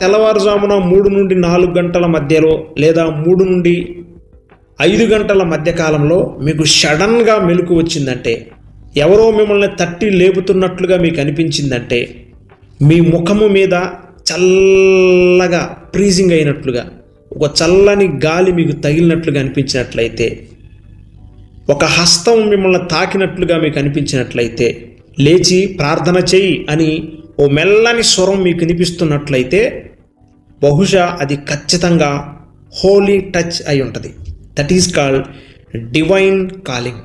తెల్లవారుజామున మూడు నుండి నాలుగు గంటల మధ్యలో లేదా మూడు నుండి ఐదు గంటల మధ్య కాలంలో మీకు సడన్గా మెలకు వచ్చిందంటే ఎవరో మిమ్మల్ని తట్టి లేపుతున్నట్లుగా మీకు అనిపించిందంటే మీ ముఖము మీద చల్లగా ప్రీజింగ్ అయినట్లుగా ఒక చల్లని గాలి మీకు తగిలినట్లుగా అనిపించినట్లయితే ఒక హస్తం మిమ్మల్ని తాకినట్లుగా మీకు అనిపించినట్లయితే లేచి ప్రార్థన చెయ్యి అని ఓ మెల్లని స్వరం మీకు వినిపిస్తున్నట్లయితే బహుశా అది ఖచ్చితంగా హోలీ టచ్ అయి ఉంటుంది. That is called divine calling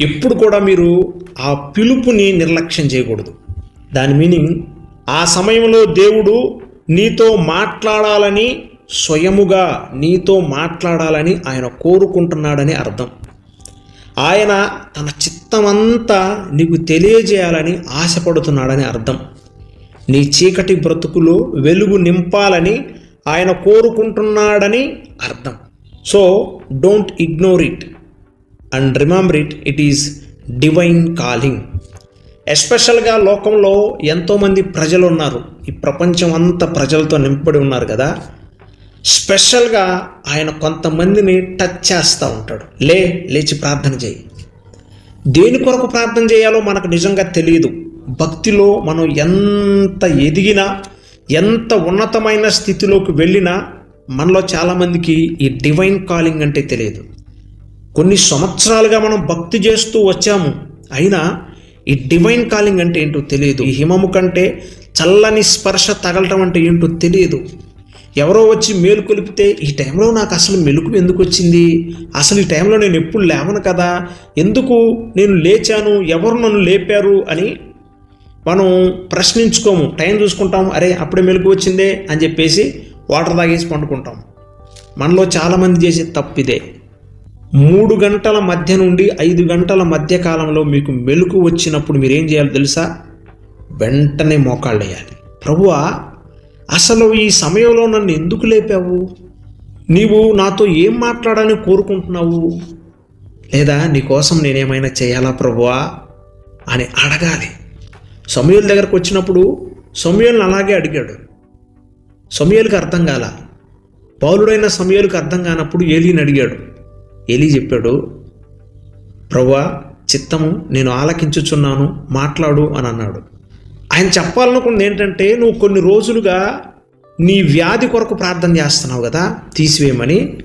ఎప్పుడు కూడా మీరు ఆ పిలుపుని నిర్లక్ష్యం చేయకూడదు. దాని మీనింగ్ ఆ సమయంలో దేవుడు నీతో మాట్లాడాలని స్వయముగా నీతో మాట్లాడాలని ఆయన కోరుకుంటున్నాడని అర్థం. ఆయన తన చిత్తమంతా నీకు తెలియజేయాలని ఆశపడుతున్నాడని అర్థం. నీ చీకటి బ్రతుకులో వెలుగు నింపాలని ఆయన కోరుకుంటున్నాడని అర్థం. So don't ignore it. And remember it it is divine calling. ఎస్పెషల్గా లోకంలో ఎంతోమంది ప్రజలు ఉన్నారు ఈ ప్రపంచం అంతా ప్రజలతో నింపడి ఉన్నారు కదా. స్పెషల్గా ఆయన కొంతమందిని టచ్ చేస్తూ ఉంటాడు. లే లేచి ప్రార్థన చేయి. దేని కొరకు ప్రార్థన చేయాలో మనకు నిజంగా తెలియదు. భక్తిలో మనం ఎంత ఎదిగినా ఎంత ఉన్నతమైన స్థితిలోకి వెళ్ళినా మనలో చాలామందికి ఈ డివైన్ కాలింగ్ అంటే తెలియదు. కొన్ని సంవత్సరాలుగా మనం భక్తి చేస్తూ వచ్చాము అయినా ఈ డివైన్ కాలింగ్ అంటే ఏంటో తెలియదు. ఈ హిమము కంటే చల్లని స్పర్శ తగలటం అంటే ఏంటో తెలియదు. ఎవరో వచ్చి మేలు కొలిపితే ఈ టైంలో నాకు అసలు మెలుకు ఎందుకు వచ్చింది? అసలు ఈ టైంలో నేను ఎప్పుడు లేవను కదా? ఎందుకు నేను లేచాను? ఎవరు నన్ను లేపారు? అని మనం ప్రశ్నించుకోము. టైం చూసుకుంటాం అరే అప్పుడే మెలకు వచ్చిందే అని చెప్పేసి వాటర్ తాగేసి పండుకుంటాం మనలో చాలామంది చేసే తప్పిదే మూడు గంటల మధ్య నుండి ఐదు గంటల మధ్య కాలంలో మీకు మెలకు వచ్చినప్పుడు మీరేం చేయాలో తెలుసా? వెంటనే మోకాళ్ళు వేయాలి. ప్రభువా అసలు ఈ సమయంలో నన్ను ఎందుకు లేపావు? నీవు నాతో ఏం మాట్లాడాలని కోరుకుంటున్నావు? లేదా నీకోసం నేనేమైనా చేయాలా ప్రభువా? అని అడగాలి. సమయుల దగ్గరకు వచ్చినప్పుడు సమయల్ని అలాగే అడిగాడు. సమయలకు అర్థం కాల. పౌరుడైన సమయాలకు అర్థం కానప్పుడు ఏలీని అడిగాడు. ఏలీ చెప్పాడు ప్రవ్వా చిత్తము నేను ఆలకించుచున్నాను మాట్లాడు అని అన్నాడు. ఆయన చెప్పాలనుకున్నది ఏంటంటే నువ్వు కొన్ని రోజులుగా నీ వ్యాధి కొరకు ప్రార్థన చేస్తున్నావు కదా తీసివేయమని.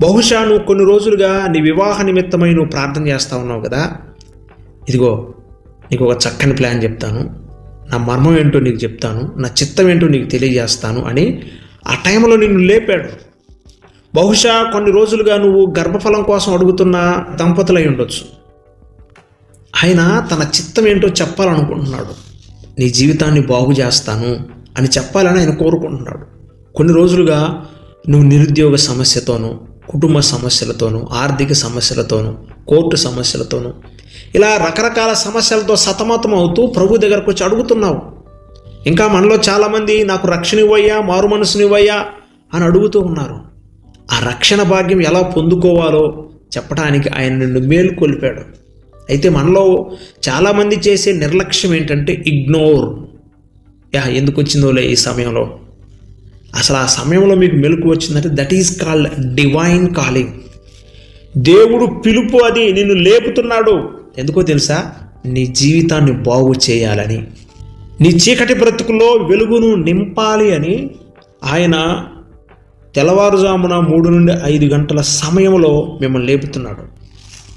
బహుశా నువ్వు కొన్ని రోజులుగా నీ వివాహ నిమిత్తమై నువ్వు ప్రార్థన చేస్తా ఉన్నావు కదా. ఇదిగో నీకు ఒక చక్కని ప్లాన్ చెప్తాను. నా మర్మం ఏంటో నీకు చెప్తాను. నా చిత్తం ఏంటో నీకు తెలియజేస్తాను అని ఆ టైంలో నిన్ను లేపాడు. బహుశా కొన్ని రోజులుగా నువ్వు గర్భఫలం కోసం అడుగుతున్న దంపతులై ఉండొచ్చు. ఆయన తన చిత్తం ఏంటో చెప్పాలనుకుంటున్నాడు. నీ జీవితాన్ని బాగు చేస్తాను అని చెప్పాలని ఆయన కోరుకుంటున్నాడు. కొన్ని రోజులుగా నువ్వు నిరుద్యోగ సమస్యతోనూ కుటుంబ సమస్యలతోనూ ఆర్థిక సమస్యలతోనూ కోర్టు సమస్యలతోనూ ఇలా రకరకాల సమస్యలతో సతమతం అవుతూ ప్రభు దగ్గరకు వచ్చి అడుగుతున్నావు. ఇంకా మనలో చాలామంది నాకు రక్షణ ఇవ్వయ్యా మారు మనసునివ్వయ్యా అని అడుగుతూ ఉన్నారు. ఆ రక్షణ భాగ్యం ఎలా పొందుకోవాలో చెప్పడానికి ఆయన నిన్ను మేలుకొల్పాడు అయితే మనలో చాలామంది చేసే నిర్లక్ష్యం ఏంటంటే ఇగ్నోర్. యా ఎందుకు వచ్చిందోలే ఈ సమయంలో? అసలు ఆ సమయంలో మీకు మెలకు వచ్చిందంటే that is called divine calling దేవుడు పిలుపు అది నిన్ను లేపుతున్నాడు. ఎందుకో తెలుసా? నీ జీవితాన్ని బాగు చేయాలని. నీ చీకటి బ్రతుకులో వెలుగును నింపాలి అని ఆయన తెల్లవారుజామున మూడు నుండి ఐదు గంటల సమయంలో మిమ్మల్ని లేపుతున్నాడు.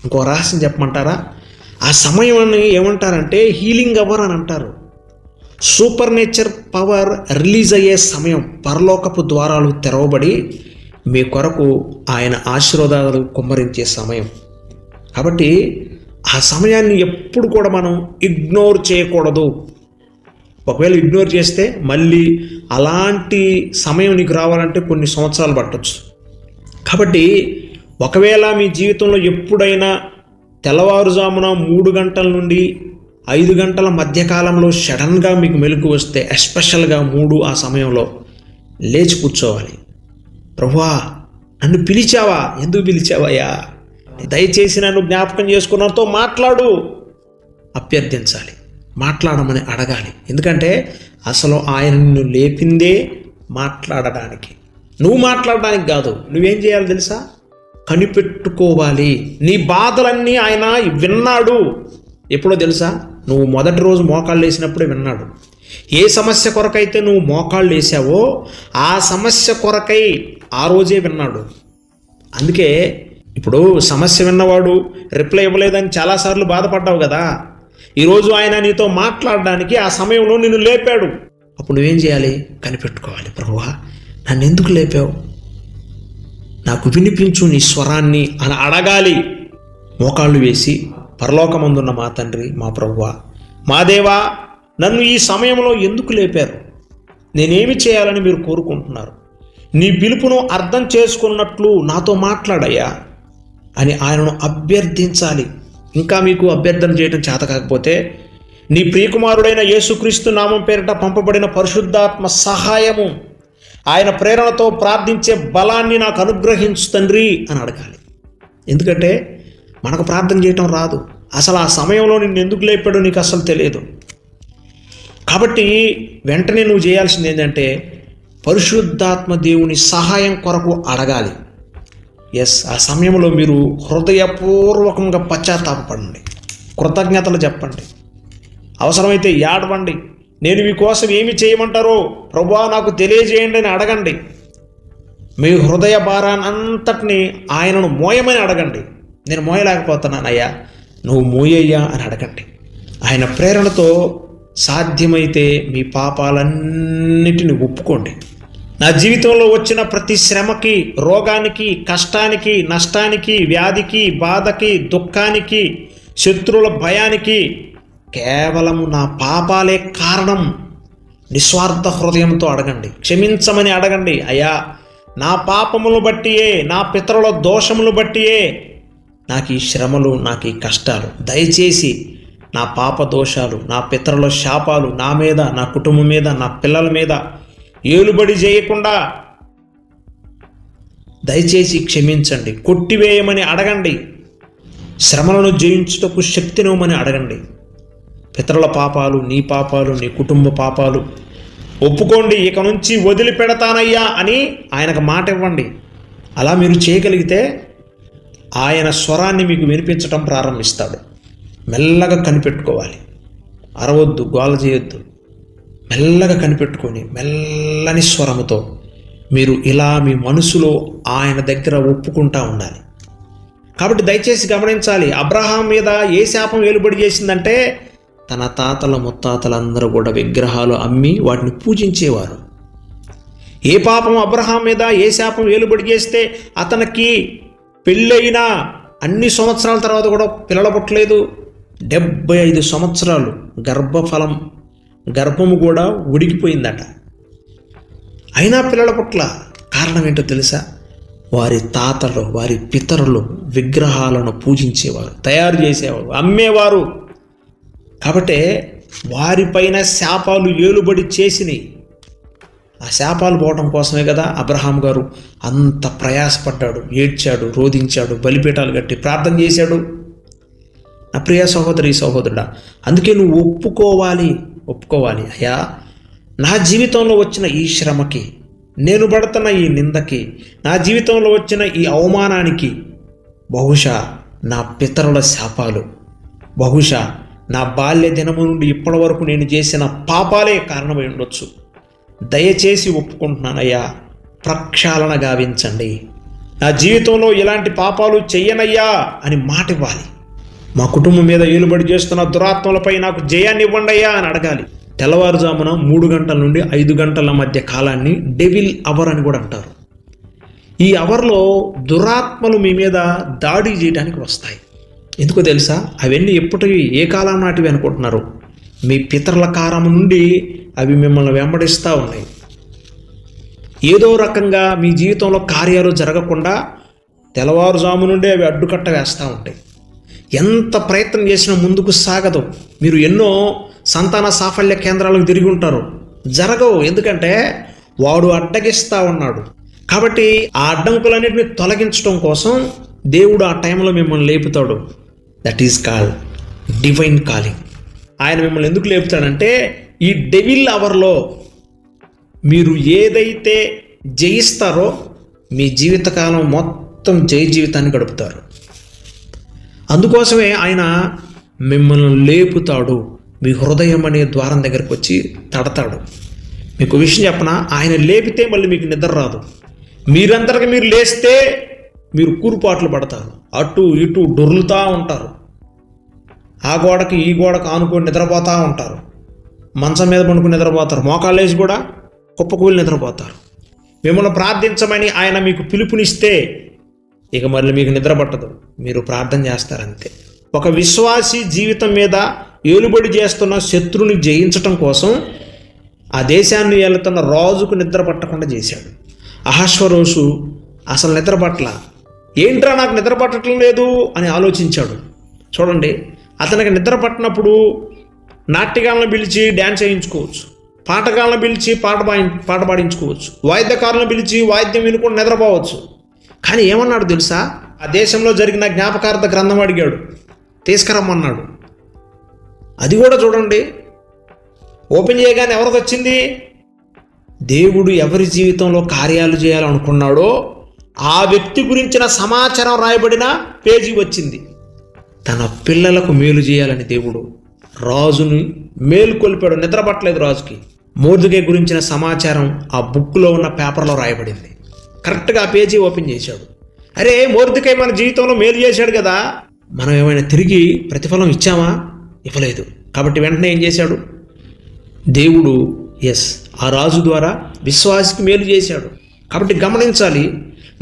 ఇంకో రహస్యం చెప్పమంటారా? ఆ సమయాన్ని ఏమంటారంటే హీలింగ్ అవర్ అని అంటారు. సూపర్ నేచర్ పవర్ రిలీజ్ అయ్యే సమయం పరలోకపు ద్వారాలు తెరవబడి మీ కొరకు ఆయన ఆశీర్వాదాలు కుమ్మరించే సమయం. కాబట్టి ఆ సమయాన్ని ఎప్పుడు కూడా మనం ఇగ్నోర్ చేయకూడదు. ఒకవేళ ఇగ్నోర్ చేస్తే మళ్ళీ అలాంటి సమయం నీకు రావాలంటే కొన్ని సంవత్సరాలు పట్టవచ్చు కాబట్టి ఒకవేళ మీ జీవితంలో ఎప్పుడైనా తెల్లవారుజామున మూడు గంటల నుండి ఐదు గంటల మధ్యకాలంలో సడన్గా మీకు మెలకు వస్తే ఎస్పెషల్గా మూడు ఆ సమయంలో లేచి కూర్చోవాలి. ప్రభువా నన్ను పిలిచావా? ఎందుకు పిలిచావయ్యా? దయచేసి నన్ను జ్ఞాపకం చేసుకున్నతో మాట్లాడు. అభ్యర్థించాలి. మాట్లాడమని అడగాలి. ఎందుకంటే అసలు ఆయన నిన్ను లేపిందే మాట్లాడడానికి. నువ్వు మాట్లాడడానికి కాదు. నువ్వేం చేయాలి తెలుసా? కనిపెట్టుకోవాలి. నీ బాధలన్నీ ఆయన విన్నాడు. ఎప్పుడో తెలుసా? నువ్వు మొదటి రోజు మోకాళ్ళు వేసినప్పుడే విన్నాడు. ఏ సమస్య కొరకైతే నువ్వు మోకాళ్ళు వేసావో ఆ సమస్య కొరకై ఆ రోజే విన్నాడు. అందుకే ఇప్పుడు సమస్య విన్నవాడు రిప్లై ఇవ్వలేదని చాలాసార్లు బాధపడ్డావు కదా. ఈరోజు ఆయన నీతో మాట్లాడడానికి ఆ సమయంలో నిన్ను లేపాడు. అప్పుడు నువ్వేం చేయాలి? కనిపెట్టుకోవాలి. ప్రభువా నన్ను ఎందుకు లేపావు? నాకు వినిపించు నీ స్వరాన్ని అని అడగాలి. మోకాళ్ళు వేసి పరలోకమందున్న మా తండ్రి మా ప్రభువ మా దేవా నన్ను ఈ సమయంలో ఎందుకు లేపారు? నేనేమి చేయాలని మీరు కోరుకుంటున్నారు? నీ పిలుపును అర్థం చేసుకున్నట్లు నాతో మాట్లాడయ్యా అని ఆయనను అభ్యర్థించాలి. ఇంకా మీకు అభ్యర్థన చేయడం చేత కాకపోతే నీ ప్రియకుమారుడైన యేసుక్రీస్తు నామం పేరిట పంపబడిన పరిశుద్ధాత్మ సహాయము ఆయన ప్రేరణతో ప్రార్థించే బలాన్ని నాకు అనుగ్రహించు తండ్రి అని అడగాలి. ఎందుకంటే మనకు ప్రార్థన చేయటం రాదు. అసలు ఆ సమయంలో నిన్ను ఎందుకు లేపాడో నీకు అసలు తెలియదు. కాబట్టి వెంటనే నువ్వు చేయాల్సింది ఏంటంటే పరిశుద్ధాత్మ దేవుని సహాయం కొరకు అడగాలి. ఎస్ ఆ సమయంలో మీరు హృదయపూర్వకంగా పశ్చాత్తాపడండి కృతజ్ఞతలు చెప్పండి. అవసరమైతే ఏడవండి నేను మీకోసం ఏమి చేయమంటారో ప్రభా నాకు తెలియజేయండి అని అడగండి. మీ హృదయ భారాన్నంతటిని ఆయనను మోయమని అడగండి. నేను మోయలేకపోతున్నానయ్యా నువ్వు మోయయ్యా అని అడగండి. ఆయన ప్రేరణతో సాధ్యమైతే మీ పాపాలన్నిటిని ఒప్పుకోండి. నా జీవితంలో వచ్చిన ప్రతి శ్రమకి రోగానికి కష్టానికి నష్టానికి వ్యాధికి బాధకి దుఃఖానికి శత్రువుల భయానికి కేవలము నా పాపాలే కారణం. నిస్వార్థ హృదయంతో అడగండి. క్షమించమని అడగండి. అయ్యా నా పాపములు బట్టియే నా పితరుల దోషములు బట్టియే నాకు ఈ శ్రమలు నాకు ఈ కష్టాలు. దయచేసి నా పాప దోషాలు నా పితరుల శాపాలు నా మీద నా కుటుంబం మీద నా పిల్లల మీద ఏలుబడి చేయకుండా దయచేసి క్షమించండి. కొట్టివేయమని అడగండి. శ్రమలను జయించుటకు శక్తినివ్వమని అడగండి. పితరుల పాపాలు నీ పాపాలు నీ కుటుంబ పాపాలు. ఒప్పుకోండి ఇక నుంచి వదిలిపెడతానయ్యా అని ఆయనకు మాట ఇవ్వండి. అలా మీరు చేయగలిగితే ఆయన స్వరాన్ని మీకు వినిపించటం ప్రారంభిస్తాడు. మెల్లగా కనిపెట్టుకోవాలి. అరవద్దు గోల చేయొద్దు. మెల్లగా కనిపెట్టుకొని మెల్లని స్వరముతో మీరు ఇలా మీ మనసులో ఆయన దగ్గర ఒప్పుకుంటా ఉండాలి. కాబట్టి దయచేసి గమనించాలి అబ్రహాం మీద ఏ శాపం వెలుబడి చేసిందంటే తన తాతల ముత్తాతలందరూ కూడా విగ్రహాలు అమ్మి వాటిని పూజించేవారు. ఏ పాపం అబ్రహాం మీద ఏ శాపం ఏలుబడి చేస్తే అతనికి పెళ్ళైన అన్ని సంవత్సరాల తర్వాత కూడా పిల్లలు పుట్టలేదు. డెబ్బై ఐదు సంవత్సరాలు గర్భఫలం గర్భము కూడా ఉడికిపోయిందట. అయినా పిల్లల పుట్ల కారణం ఏంటో తెలుసా? వారి తాతలు వారి పితరులు విగ్రహాలను పూజించేవారు తయారు చేసేవారు అమ్మేవారు. కాబట్టి వారిపైన శాపాలు ఏలుబడి చేసినాయి ఆ శాపాలు పోవడం కోసమే కదా అబ్రహాం గారు అంత ప్రయాసపడ్డాడు ఏడ్చాడు రోధించాడు బలిపీఠాలు కట్టి ప్రార్థన చేశాడు. నా ప్రియ సహోదరి సహోదరుడా అందుకే నువ్వు ఒప్పుకోవాలి ఒప్పుకోవాలి. అయ్యా నా జీవితంలో వచ్చిన ఈ శ్రమకి నేను పడుతున్న ఈ నిందకి నా జీవితంలో వచ్చిన ఈ అవమానానికి బహుశా నా పితరుల శాపాలు బహుశా నా బాల్య దినము నుండి ఇప్పటి వరకు నేను చేసిన పాపాలే కారణమై ఉండొచ్చు. దయచేసి ఒప్పుకుంటున్నానయ్యా ప్రక్షాళన గావించండి. నా జీవితంలో ఇలాంటి పాపాలు చెయ్యనయ్యా అని మాట ఇవ్వాలి మా కుటుంబం మీద ఏలుబడి చేస్తున్న దురాత్మలపై నాకు జయాన్ని ఇవ్వండి అయ్యా అని అడగాలి. తెల్లవారుజామున మూడు గంటల నుండి ఐదు గంటల మధ్య కాలాన్ని డెవిల్ అవర్ అని కూడా అంటారు. ఈ అవర్లో దురాత్మలు మీ మీద దాడి చేయడానికి వస్తాయి. ఎందుకో తెలుసా? అవన్నీ ఎప్పటివి ఏ కాలం నాటివి అనుకుంటున్నారు? మీ పితరుల కాలం నుండి అవి మిమ్మల్ని వెంబడిస్తూ ఉన్నాయి. ఏదో రకంగా మీ జీవితంలో కార్యాలు జరగకుండా తెల్లవారుజాము నుండి అవి అడ్డుకట్ట వేస్తూ ఉంటాయి. ఎంత ప్రయత్నం చేసినా ముందుకు సాగదు. మీరు ఎన్నో సంతాన సాఫల్య కేంద్రాలకు తిరిగి ఉంటారు. జరగవు. ఎందుకంటే వాడు అడ్డగిస్తూ ఉన్నాడు. కాబట్టి ఆ అడ్డంకులన్నింటినీ తొలగించడం కోసం దేవుడు ఆ టైంలో మిమ్మల్ని లేపుతాడు. That is call divine calling ఆయన మిమ్మల్ని ఎందుకు లేపుతాడంటే ఈ డెవిల్ అవర్లో మీరు ఏదైతే జయిస్తారో మీ జీవితకాలం మొత్తం జయ జీవితాన్ని గడుపుతారు. అందుకోసమే ఆయన మిమ్మల్ని లేపుతాడు. మీ హృదయం అనే ద్వారం దగ్గరకు వచ్చి తడతాడు. మీకు విషయం చెప్పనా? ఆయన లేపితే మళ్ళీ మీకు నిద్ర రాదు. మీరందరికి మీరు లేస్తే మీరు కూరుపాట్లు పడతారు. అటు ఇటు డొర్లుతూ ఉంటారు. ఆ గోడకి ఈ గోడకు ఆనుకొని నిద్రపోతూ ఉంటారు. మంచం మీద పండుకుని నిద్రపోతారు. మోకాళ్ళు కూడా కుప్పకూలి నిద్రపోతారు. మిమ్మల్ని ప్రార్థించమని ఆయన మీకు పిలుపునిస్తే ఇక మళ్ళీ మీకు నిద్ర పట్టదు. మీరు ప్రార్థన చేస్తారంతే. ఒక విశ్వాసి జీవితం మీద ఏలుబడి చేస్తున్న శత్రుని జయించటం కోసం ఆ దేశాన్ని వెళ్తున్న రాజుకు నిద్ర పట్టకుండా చేశాడు. అహశ్వరోషు అసలు నిద్ర పట్ల ఏంట్రా నాకు నిద్ర పట్టడం లేదు అని ఆలోచించాడు. చూడండి అతనికి నిద్ర పట్టినప్పుడు నాట్యగాలను పిలిచి డ్యాన్స్ వేయించుకోవచ్చు. పాటగాళ్ళను పిలిచి పాట పాయి పాట పాడించుకోవచ్చు. వాయిద్యకారులను పిలిచి వాయిద్యం వినుకొని నిద్రపోవచ్చు. కానీ ఏమన్నాడు తెలుసా? ఆ దేశంలో జరిగిన జ్ఞాపకార్థ గ్రంథం అడిగాడు. తీసుకురమ్మన్నాడు. అది కూడా చూడండి. ఓపెన్ చేయగానే ఎవరికి వచ్చింది దేవుడు ఎవరి జీవితంలో కార్యాలు చేయాలనుకున్నాడో ఆ వ్యక్తి గురించిన సమాచారం రాయబడిన పేజీ వచ్చింది. తన పిల్లలకు మేలు చేయాలని దేవుడు రాజుని మేలు నిద్రపట్టలేదు రాజుకి. మోర్దుకే గురించిన సమాచారం ఆ బుక్లో ఉన్న పేపర్లో రాయబడింది. కరెక్ట్గా ఆ పేజీ ఓపెన్ చేశాడు. అరే మోర్దుకై మన జీవితంలో మేలు చేశాడు కదా. మనం ఏమైనా తిరిగి ప్రతిఫలం ఇచ్చామా? ఇవ్వలేదు. కాబట్టి వెంటనే ఏం చేశాడు? దేవుడు ఎస్ ఆ రాజు ద్వారా విశ్వాసికి మేలు చేశాడు. కాబట్టి గమనించాలి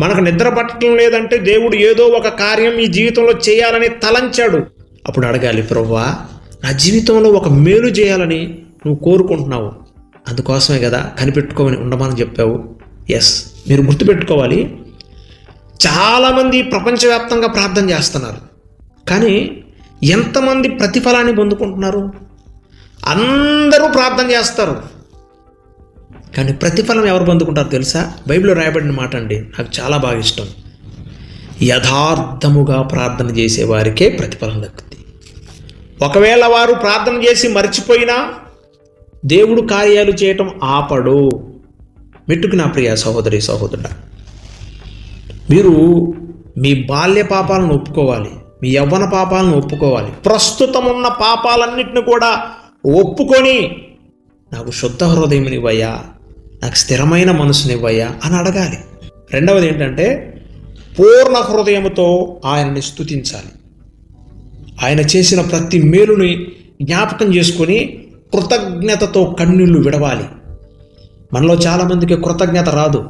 మనకు నిద్ర పట్టడం లేదంటే దేవుడు ఏదో ఒక కార్యం ఈ జీవితంలో చేయాలని తలంచాడు. అప్పుడు అడగాలి ప్రవ్వా నా జీవితంలో ఒక మేలు చేయాలని నువ్వు కోరుకుంటున్నావు. అందుకోసమే కదా కనిపెట్టుకోమని ఉండమని చెప్పావు. ఎస్ మీరు గుర్తుపెట్టుకోవాలి. చాలామంది ప్రపంచవ్యాప్తంగా ప్రార్థన చేస్తున్నారు. కానీ ఎంతమంది ప్రతిఫలాన్ని పొందుకుంటున్నారు? అందరూ ప్రార్థన చేస్తారు. కానీ ప్రతిఫలం ఎవరు పొందుకుంటారో తెలుసా? బైబిల్లో రాయబడిన మాట అండి నాకు చాలా బాగా ఇష్టం. యథార్థముగా ప్రార్థన చేసే వారికే ప్రతిఫలం దక్కుతుంది ఒకవేళ వారు ప్రార్థన చేసి మర్చిపోయినా దేవుడు కార్యాలు చేయటం ఆపడు. మెట్టుకు నా ప్రియ సహోదరి సహోదరుడ మీరు మీ బాల్య పాపాలను ఒప్పుకోవాలి మీ యవ్వన పాపాలను ఒప్పుకోవాలి ప్రస్తుతం ఉన్న పాపాలన్నింటిని కూడా ఒప్పుకొని నాకు శుద్ధ హృదయమునివ్వయ్యా. నాకు స్థిరమైన మనసునివ్వయ్యా అని అడగాలి. రెండవది ఏంటంటే పూర్ణ హృదయముతో ఆయనని స్తుతించాలి. ఆయన చేసిన ప్రతి మేలుని జ్ఞాపకం చేసుకొని కృతజ్ఞతతో కన్నీళ్ళు విడవాలి. మనలో చాలామందికి కృతజ్ఞత రాదు.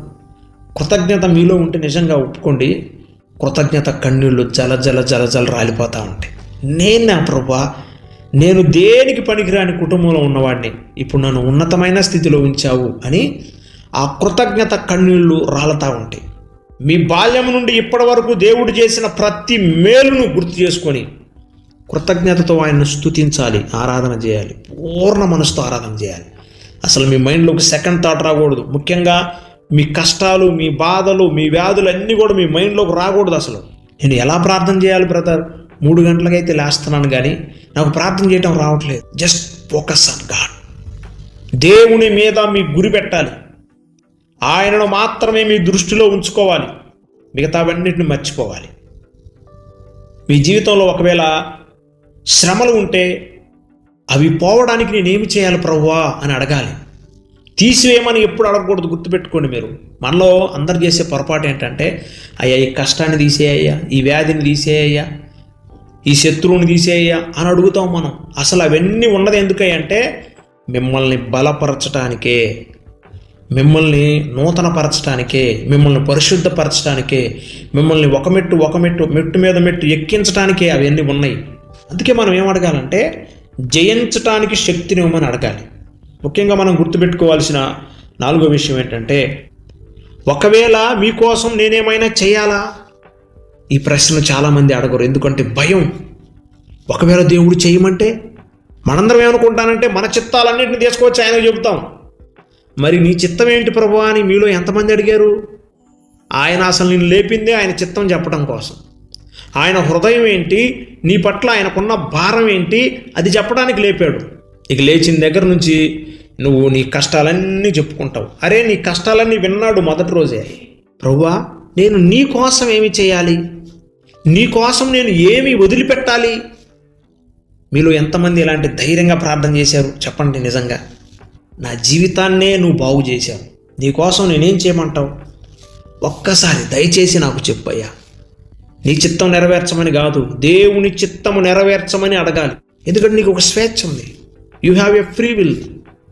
కృతజ్ఞత మీలో ఉంటే నిజంగా ఒప్పుకోండి కృతజ్ఞత కన్నీళ్ళు జల జల జల జల రాలిపోతూ ఉంటాయి. నేను నా ప్రభా? నేను దేనికి పనికిరాని కుటుంబంలో ఉన్నవాడిని? ఇప్పుడు నన్ను ఉన్నతమైన స్థితిలో ఉంచావు అని ఆ కృతజ్ఞత కన్నీళ్ళు రాలతా ఉంటాయి. మీ బాల్యం నుండి ఇప్పటి వరకు దేవుడు చేసిన ప్రతి మేలును గుర్తు చేసుకొని కృతజ్ఞతతో ఆయన్ను స్తుతించాలి ఆరాధన చేయాలి పూర్ణ మనసుతో ఆరాధన చేయాలి. అసలు మీ మైండ్లోకి సెకండ్ థాట్ రాకూడదు. ముఖ్యంగా మీ కష్టాలు మీ బాధలు మీ వ్యాధులు అన్నీ కూడా మీ మైండ్లోకి రాకూడదు అసలు. నేను ఎలా ప్రార్థన చేయాలి బ్రదర్? మూడు గంటలకైతే లేస్తున్నాను కానీ నాకు ప్రార్థన చేయటం రావట్లేదు. జస్ట్ ఫోకస్ ఆన్ గాడ్ దేవుని మీద మీ గురి పెట్టాలి. ఆయనను మాత్రమే మీ దృష్టిలో ఉంచుకోవాలి. మిగతావన్నిటిని మర్చిపోవాలి. మీ జీవితంలో ఒకవేళ శ్రమలు ఉంటే అవి పోవడానికి నేనేమి చేయాలి ప్రవ్వా అని అడగాలి. తీసివేయమని ఎప్పుడు అడగకూడదు గుర్తుపెట్టుకోండి మీరు. మనలో అందరు చేసే పొరపాటు ఏంటంటే అయ్యా ఈ కష్టాన్ని తీసేయ్యా ఈ వ్యాధిని తీసేయ్యా ఈ శత్రువుని తీసేయ్యా అని అడుగుతాం మనం. అసలు అవన్నీ ఉన్నది ఎందుకంటే మిమ్మల్ని బలపరచటానికే మిమ్మల్ని నూతనపరచడానికే మిమ్మల్ని పరిశుద్ధపరచడానికే మిమ్మల్ని ఒక మెట్టు ఒక మెట్టు మెట్టు మీద మెట్టు ఎక్కించడానికే అవన్నీ ఉన్నాయి. అందుకే మనం ఏం అడగాలంటే జయించటానికి శక్తిని ఇవ్వమని అడగాలి. ముఖ్యంగా మనం గుర్తుపెట్టుకోవాల్సిన నాలుగో విషయం ఏంటంటే ఒకవేళ మీకోసం నేనేమైనా చేయాలా? ఈ ప్రశ్న చాలామంది అడగరు. ఎందుకంటే భయం. ఒకవేళ దేవుడు చేయమంటే మనందరం ఏమనుకుంటానంటే మన చిత్తాలన్నింటిని తీసుకొచ్చి ఆయనకు చెబుతాం. మరి నీ చిత్తం ఏంటి ప్రభు అని మీలో ఎంతమంది అడిగారు? ఆయన అసలు నేను లేపిందే ఆయన చిత్తం చెప్పడం కోసం. ఆయన హృదయం ఏంటి? నీ పట్ల ఆయనకున్న భారం ఏంటి? అది చెప్పడానికి లేపాడు. ఇక లేచిన దగ్గర నుంచి నువ్వు నీ కష్టాలన్నీ చెప్పుకుంటావు. అరే నీ కష్టాలన్నీ విన్నాడు మొదటి రోజే. ప్రభువా నేను నీ కోసం ఏమి చేయాలి? నీకోసం నేను ఏమి వదిలిపెట్టాలి? మీలో ఎంతమంది ఇలాంటి ధైర్యంగా ప్రార్థన చేశారు? చెప్పండి నిజంగా. నా జీవితాన్నే నువ్వు బాగు చేశావు. నీకోసం నేనేం చేయమంటావు? ఒక్కసారి దయచేసి నాకు చెప్పయ్యా. నీ చిత్తం నెరవేర్చమని కాదు దేవుని చిత్తము నెరవేర్చమని అడగాలి. ఎందుకంటే నీకు ఒక స్వేచ్ఛ ఉంది. You have a free will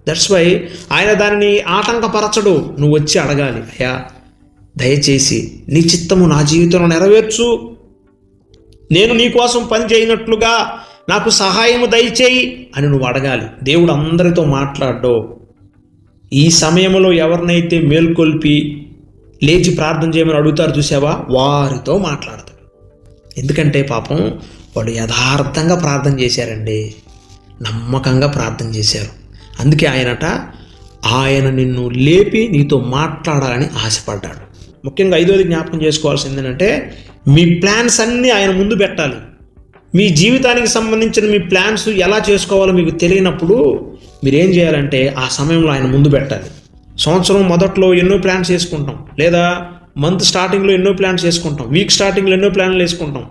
that's why ఆయన దానిని ఆటంకపరచడు. నువ్వు వచ్చి అడగాలి అయ్యా దయచేసి నీ చిత్తము నా జీవితంలో నెరవేర్చు. నేను నీకోసం పని చేయనట్లుగా నాకు సహాయము దయచేయి అని నువ్వు అడగాలి. దేవుడు అందరితో మాట్లాడో ఈ సమయంలో ఎవరినైతే మేల్కొల్పి లేచి ప్రార్థన చేయమని అడుగుతారు చూసావా? వారితో మాట్లాడతాడు. ఎందుకంటే పాపం వాళ్ళు యథార్థంగా ప్రార్థన చేశారండి. నమ్మకంగా ప్రార్థన చేశారు. అందుకే ఆయనట ఆయన నిన్ను లేపి నీతో మాట్లాడాలని ఆశపడ్డాడు. ముఖ్యంగా ఐదోది జ్ఞాపకం చేసుకోవాల్సింది ఏంటంటే మీ ప్లాన్స్ అన్నీ ఆయన ముందు పెట్టాలి. మీ జీవితానికి సంబంధించిన మీ ప్లాన్స్ ఎలా చేసుకోవాలో మీకు తెలియనప్పుడు మీరు ఏం చేయాలంటే ఆ సమయంలో ఆయన ముందు పెట్టాలి. సంవత్సరం మొదట్లో ఎన్నో ప్లాన్స్ వేసుకుంటాం లేదా మంత్ స్టార్టింగ్లో ఎన్నో ప్లాన్స్ వేసుకుంటాం వీక్ స్టార్టింగ్లో ఎన్నో ప్లాన్లు వేసుకుంటాం.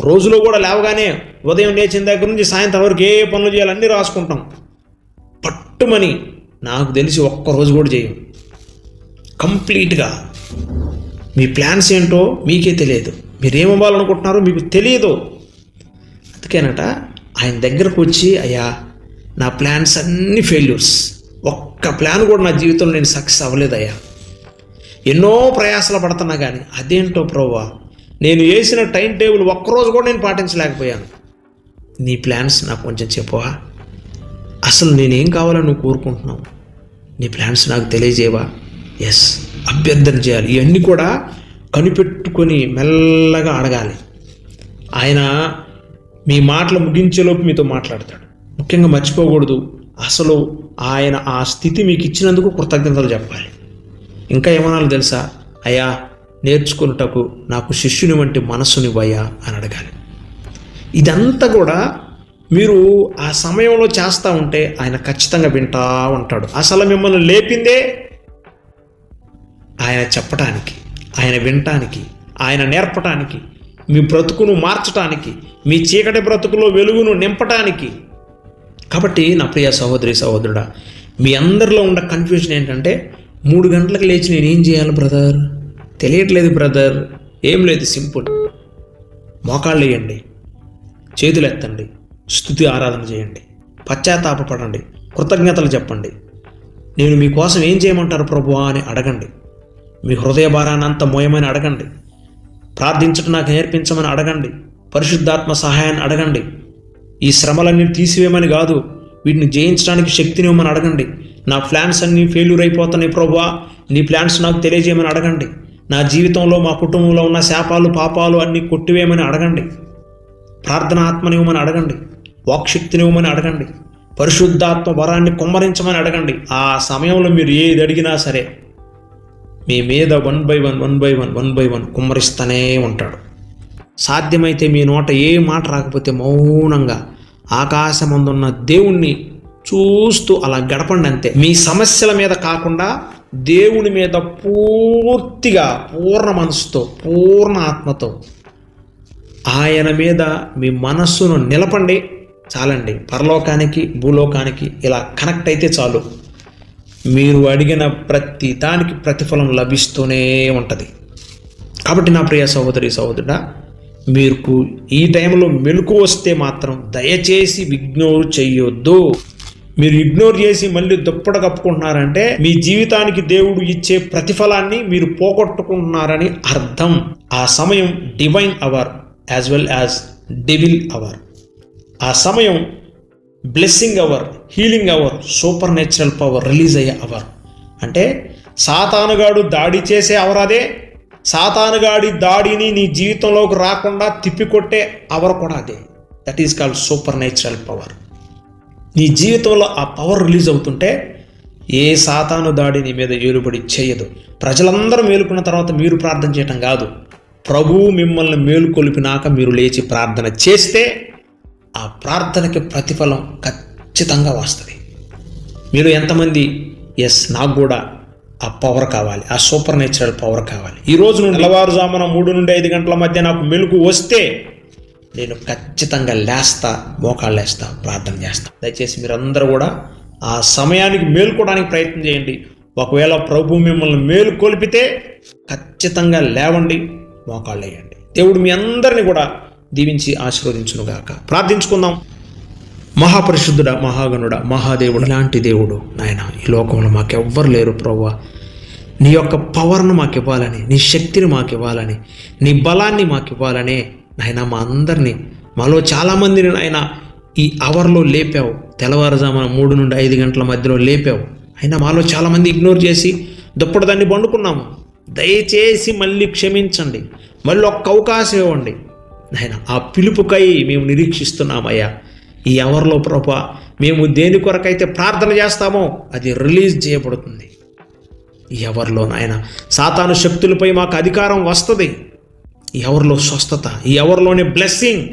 రోజులో కూడా లేవగానే ఉదయం లేచిన దగ్గర నుంచి సాయంత్రం వరకు ఏ పనులు చేయాలన్నీ రాసుకుంటాం. పట్టుమని నాకు తెలిసి ఒక్క రోజు కూడా చేయం కంప్లీట్గా. మీ ప్లాన్స్ ఏంటో మీకే తెలియదు. మీరు ఏమవ్వాలనుకుంటున్నారో మీకు తెలియదు. అందుకేనట ఆయన దగ్గరకు వచ్చి అయ్యా నా ప్లాన్స్ అన్నీ ఫెయిల్యూర్స్ ఒక్క ప్లాన్ కూడా నా జీవితంలో నేను సక్సెస్ అవ్వలేదయ్యా. ఎన్నో ప్రయాసాలు పడుతున్నా కానీ అదేంటో ప్రోవా నేను వేసిన టైం టేబుల్ ఒక్కరోజు కూడా నేను పాటించలేకపోయాను. నీ ప్లాన్స్ నాకు కొంచెం చెప్పవా? అసలు నేనేం కావాలని నువ్వు కోరుకుంటున్నావు. నీ ప్లాన్స్ నాకు తెలియజేవా ఎస్ అభ్యర్థన చేయాలి. ఇవన్నీ కూడా కనిపెట్టుకొని మెల్లగా అడగాలి. ఆయన మీ మాటలు ముగించేలోపు మీతో మాట్లాడతాడు. ముఖ్యంగా మర్చిపోకూడదు. అసలు ఆయన ఆ స్థితి మీకు ఇచ్చినందుకు కృతజ్ఞతలు చెప్పాలి. ఇంకా ఏమనాలో తెలుసా? అయ్యా నేర్చుకున్నటకు నాకు శిష్యుని వంటి మనస్సునివ్వయ్యా అని అడగాలి. ఇదంతా కూడా మీరు ఆ సమయంలో చేస్తూ ఉంటే ఆయన ఖచ్చితంగా వింటా ఉంటాడు. అసలు మిమ్మల్ని లేపిందే ఆయన చెప్పటానికి ఆయన వినటానికి ఆయన నేర్పటానికి మీ బ్రతుకును మార్చటానికి మీ చీకటి బ్రతుకులో వెలుగును నింపటానికి. కాబట్టి నా ప్రియ సహోదరి సహోదరుడా మీ అందరిలో ఉన్న కన్ఫ్యూజన్ ఏంటంటే మూడు గంటలకు లేచి నేను ఏం చేయాలి బ్రదర్ తెలియట్లేదు బ్రదర్ ఏం లేదు సింపుల్ మోకాళ్ళు వేయండి. చేతులు ఎత్తండి. స్థుతి ఆరాధన చేయండి. పశ్చాత్తాపడండి కృతజ్ఞతలు చెప్పండి. నేను మీకోసం ఏం చేయమంటారు ప్రభువా అని అడగండి. మీ హృదయ భారాన్ని అంత మోయమని అడగండి. ప్రార్థించటం నాకు నేర్పించమని అడగండి. పరిశుద్ధాత్మ సహాయాన్ని అడగండి. ఈ శ్రమలన్నీ తీసివేయమని కాదు వీటిని జయించడానికి శక్తినివ్వమని అడగండి. నా ప్లాన్స్ అన్నీ ఫెయిల్యూర్ అయిపోతున్నాయి ప్రభువా. నీ ప్లాన్స్ నాకు తెలియజేయమని అడగండి. నా జీవితంలో మా కుటుంబంలో ఉన్న శాపాలు పాపాలు అన్నీ కొట్టివేయమని అడగండి. ప్రార్థన ఆత్మనివ్వమని అడగండి. వాక్శక్తినివ్వమని అడగండి. పరిశుద్ధాత్మ వరాన్ని కుమ్మరించమని అడగండి. ఆ సమయంలో మీరు ఏది అడిగినా సరే మీ మీద one by one one by one one by one కుమ్మరిస్తూనే ఉంటాడు. సాధ్యమైతే మీ నోట ఏ మాట రాకపోతే మౌనంగా ఆకాశమందున్న దేవుణ్ణి చూస్తూ అలా గడపండి అంతే. మీ సమస్యల మీద కాకుండా దేవుని మీద పూర్తిగా పూర్ణ మనసుతో పూర్ణ ఆత్మతో ఆయన మీద మీ మనస్సును నిలపండి. చాలండి. పరలోకానికి భూలోకానికి ఇలా కనెక్ట్ అయితే చాలు. మీరు అడిగిన ప్రతి దానికి ప్రతిఫలం లభిస్తూనే ఉంటుంది. కాబట్టి నా ప్రియ సహోదరి సహోదరుడా మీకు ఈ టైంలో మెలకు వస్తే మాత్రం దయచేసి ఇగ్నోర్ చేయొద్దు. మీరు ఇగ్నోర్ చేసి మళ్ళీ దుప్పట కప్పుకుంటున్నారంటే మీ జీవితానికి దేవుడు ఇచ్చే ప్రతిఫలాన్ని మీరు పోగొట్టుకుంటున్నారని అర్థం. ఆ సమయం divine hour as well as devil hour ఆ సమయం blessing hour healing hour supernatural power release అయ్యే అవర్ అంటే సాతానుగాడు దాడి చేసే అవర్ అదే. సాతానుగాడి దాడిని నీ జీవితంలోకి రాకుండా తిప్పికొట్టే అవర్ కూడా అదే. That is called supernatural power నీ జీవితంలో ఆ పవర్ రిలీజ్ అవుతుంటే ఏ సాతాను దాడి నీ మీద ఏలుబడి చేయదు. ప్రజలందరూ మేలుకున్న తర్వాత మీరు ప్రార్థన చేయటం కాదు. ప్రభువు మిమ్మల్ని మేలుకొలిపినాక మీరు లేచి ప్రార్థన చేస్తే ఆ ప్రార్థనకి ప్రతిఫలం ఖచ్చితంగా వస్తుంది. మీరు ఎంతమంది? ఎస్ నాకు కూడా ఆ పవర్ కావాలి. ఆ సూపర్ నేచురల్ పవర్ కావాలి. ఈ రోజు నుండి తెల్లవారుజామున మూడు నుండి ఐదు గంటల మధ్య నాకు మెలుగు వస్తే నేను ఖచ్చితంగా లేస్తా మోకాళ్ళు లేస్తా ప్రార్థన చేస్తా. దయచేసి మీరందరూ కూడా ఆ సమయానికి మేలుకోవడానికి ప్రయత్నం చేయండి. ఒకవేళ ప్రభు మిమ్మల్ని మేలు కొలిపితే ఖచ్చితంగా లేవండి మోకాళ్ళు వేయండి దేవుడు మీ అందరిని కూడా దీవించి ఆశీర్వదించునుగాక. ప్రార్థించుకుందాం. మహాపరిశుద్ధుడ మహాగణుడ మహాదేవుడు ఇలాంటి దేవుడు నాయన ఈ లోకంలో మాకెవ్వరు లేరు ప్రవ్వా. నీ యొక్క పవర్ను మాకు ఇవ్వాలని నీ శక్తిని మాకు ఇవ్వాలని నీ బలాన్ని మాకు ఇవ్వాలనే నాయన మా అందరినీ మాలో చాలామందిని నాయన ఈ అవర్లో లేపావు. తెల్లవారుజామున మూడు నుండి ఐదు గంటల మధ్యలో లేపావు. అయినా మాలో చాలామంది ఇగ్నోర్ చేసి దుప్పటి దాన్ని పండుకున్నాము. దయచేసి మళ్ళీ క్షమించండి. మళ్ళీ ఒక్క అవకాశం ఇవ్వండి. నాయన ఆ పిలుపుకై మేము నిరీక్షిస్తున్నామయ్యా. ఈ అవర్లో ప్రభా మేము దేని కొరకైతే ప్రార్థన చేస్తామో అది రిలీజ్ చేయబడుతుంది. ఈ అవర్లో నాయన సాతాను శక్తులపై మాకు అధికారం వస్తుంది. ఈ అవర్లో స్వస్థత ఈ అవర్లోనే బ్లెస్సింగ్.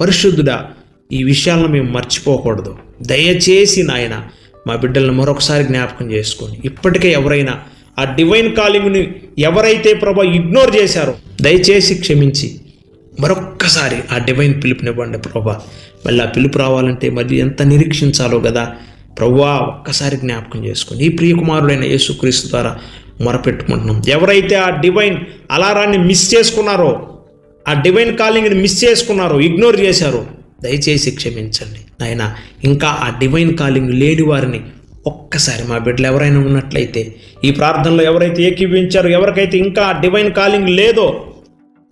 పరిశుద్ధుడా ఈ విషయాలను మేము మర్చిపోకూడదు. దయచేసి నాయన మా బిడ్డలను మరొకసారి జ్ఞాపకం చేసుకొని ఇప్పటికే ఎవరైనా ఆ డివైన్ కాలింగ్ని ఎవరైతే ప్రభా ఇగ్నోర్ చేశారో దయచేసి క్షమించి మరొక్కసారి ఆ డివైన్ పిలుపునివ్వండి ప్రభా. మళ్ళీ ఆ పిలుపు రావాలంటే మరి ఎంత నిరీక్షించాలో కదా. ప్రవ్వా ఒక్కసారి జ్ఞాపకం చేసుకుని ఈ ప్రియకుమారుడైన యేసుక్రీస్తు ద్వారా మొరపెట్టుకుంటున్నాం. ఎవరైతే ఆ డివైన్ అలారాన్ని మిస్ చేసుకున్నారో ఆ డివైన్ కాలింగ్ని మిస్ చేసుకున్నారో ఇగ్నోర్ చేశారో దయచేసి క్షమించండి. నాయన ఇంకా ఆ డివైన్ కాలింగ్ లేని వారిని ఒక్కసారి మా బిడ్డలు ఎవరైనా ఉన్నట్లయితే ఈ ప్రార్థనలో ఎవరైతే ఏకీభించారో ఎవరికైతే ఇంకా ఆ డివైన్ కాలింగ్ లేదో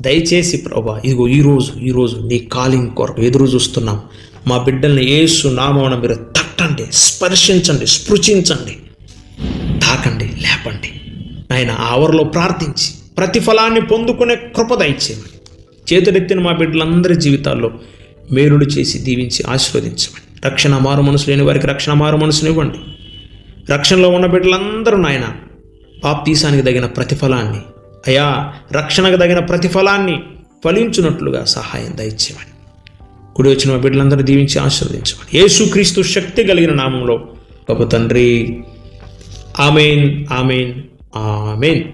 దయచేసి ప్రభా ఇదిగో ఈరోజు ఈరోజు నీ కాలింగ్ కొరకు ఎదురు చూస్తున్నాం. మా బిడ్డల్ని ఏసు నామమున మీరు తట్టండి స్పర్శించండి స్పృశించండి. తాకండి లేపండి. ఆయన ఆ అవర్లో ప్రార్థించి ప్రతిఫలాన్ని పొందుకునే కృప దయచేయమని చేతులెత్తిన మా బిడ్డలందరి జీవితాల్లో మేలుడు చేసి దీవించి ఆశీర్వదించమని. రక్షణ మారు మనసు లేని వారికి రక్షణ మారు మనసునివ్వండి రక్షణలో ఉన్న బిడ్డలందరూ నాయన బాప్తీసానికి తగిన ప్రతిఫలాన్ని అయా రక్షణకు తగిన ప్రతిఫలాన్ని ఫలించున్నట్లుగా సహాయం దయచేయమని. కుడి వచ్చిన మా బిడ్డలందరూ దీవించి ఆశీర్వదించమని. యేసుక్రీస్తు శక్తి కలిగిన నామంలో. గొప్ప తండ్రి. Amen amen amen.